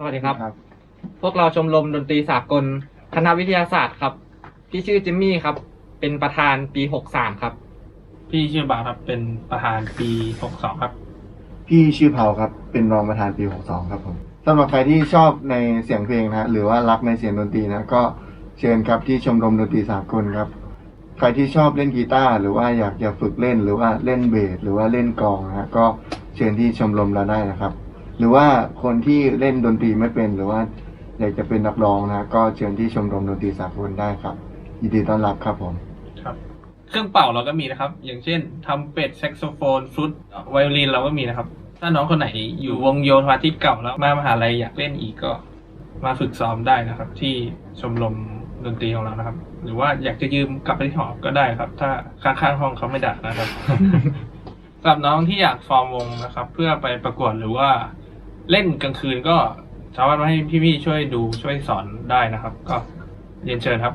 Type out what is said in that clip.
สวัสดีครับ พวกเราชมรมดนตรีสากลคณะวิทยาศาสตร์ครับ พี่ชื่อจิมมี่ครับ เป็นประธานปีหกสามครับ พี่ชื่อบาสครับเป็นประธานปีหกสองครับ พี่ชื่อเผาครับ เป็นรองประธานปี62ครับผมสำหรับใครที่ชอบในเสียงเพลงนะฮะหรือว่ารักในเสียงดนตรีนะก็เชิญครับที่ชมรมดนตรีสากลครับ ใครที่ชอบเล่นกีตาร์หรือว่าอยากจะฝึกเล่นหรือว่าเล่นเบสหรือว่าเล่นกลองนะฮะก็เชิญที่ชมรมเราได้นะครับ หรือว่าคนที่เล่นดนตรีไม่เป็นหรือว่าอยากจะเป็นนักร้องนะก็เชิญที่ชมรมดนตรีสากลได้ครับยินดีต้อนรับครับผมครับ เครื่องเป่าเราก็มีนะครับ อย่างเช่นทำเป็ดแซกโซโฟนฟลุตไวโอลินเราก็มีนะครับ ถ้าน้องคนไหนอยู่วงโยนวาทิตเก่าแล้วมามหาลัยอยากเล่นอีกก็มาฝึกซ้อมได้นะครับ ที่ชมรมดนตรีของเรานะครับ หรือว่าอยากจะยืมกลับไปที่หอก็ได้ครับ ถ้าข้างๆห้องเขาไม่ด่านะครับสำหรับน้องที่อยากฟอร์มวงนะครับ เพื่อไปประกวดหรือว่า เล่นกลางคืนก็สามารถมาให้พี่พี่ช่วยดูช่วยสอนได้นะครับ ก็เรียนเชิญครับ